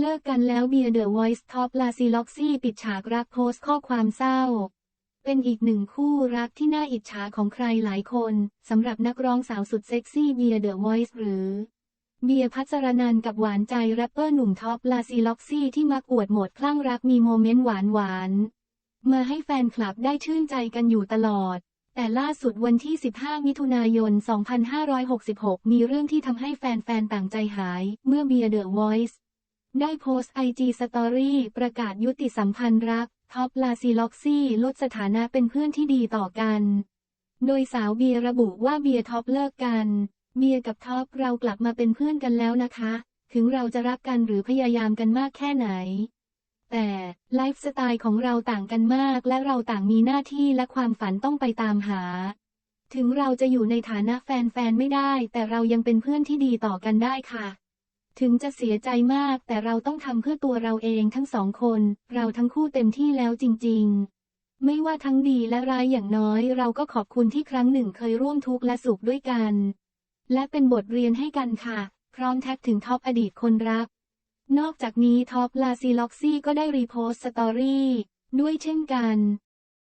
เลิกกันแล้วเบียร์เดอะวอยซ์ท็อปลาซีล็อกซี่ปิดฉากรักโพสต์ข้อความเศร้า เป็นอีกหนึ่งคู่รักที่น่าอิจฉาของใครหลายคนสำหรับนักร้องสาวสุดเซ็กซี่เบียร์เดอะวอยซ์หรือ เบียร์พัชรนันกับหวานใจแรปเปอร์หนุ่มท็อปลาซีล็อกซี่ที่มักอวดโหมดคลั่งรักมีโมเมนต์หวานหวานมาให้แฟนคลับได้ชื่นใจกันอยู่ตลอดแต่ล่าสุดวันที่ 15 มิถุนายน 2566 มีเรื่องที่ทำให้แฟนๆ ต่างใจหาย เมื่อเบียร์เดอะวอยซ์ ได้โพสต์ไอจีสตอรี่ประกาศยุติสัมพันธ์รัก ท็อปลาซีล็อกซี่ลดสถานะเป็นเพื่อนที่ดีต่อกัน โดยสาวเบียระบุว่าเบียท็อปเลิกกัน เบียกับท็อปเรากลับมาเป็นเพื่อนกันแล้วนะคะ ถึงเราจะรักกันหรือพยายามกันมากแค่ไหน แต่ไลฟ์สไตล์ของเราต่างกันมากและเราต่างมีหน้าที่และความฝันต้องไปตามหา ถึงเราจะอยู่ในฐานะแฟนๆไม่ได้ แต่เรายังเป็นเพื่อนที่ดีต่อกันได้ค่ะ ถึงจะเสียใจมากแต่เราต้องทำเพื่อตัวเราเองทั้งสองคน เราทั้งคู่เต็มที่แล้วจริง ๆ ไม่ว่าทั้งดีและร้ายอย่างน้อย เราก็ขอบคุณที่ครั้งหนึ่งเคยร่วมทุกข์และสุขด้วยกัน และเป็นบทเรียนให้กันค่ะ พร้อมแท็กถึงท็อปอดีตคนรัก นอกจากนี้ท็อปลาซีล็อกซี่ก็ได้รีโพสต์สตอรี่ด้วยเช่นกัน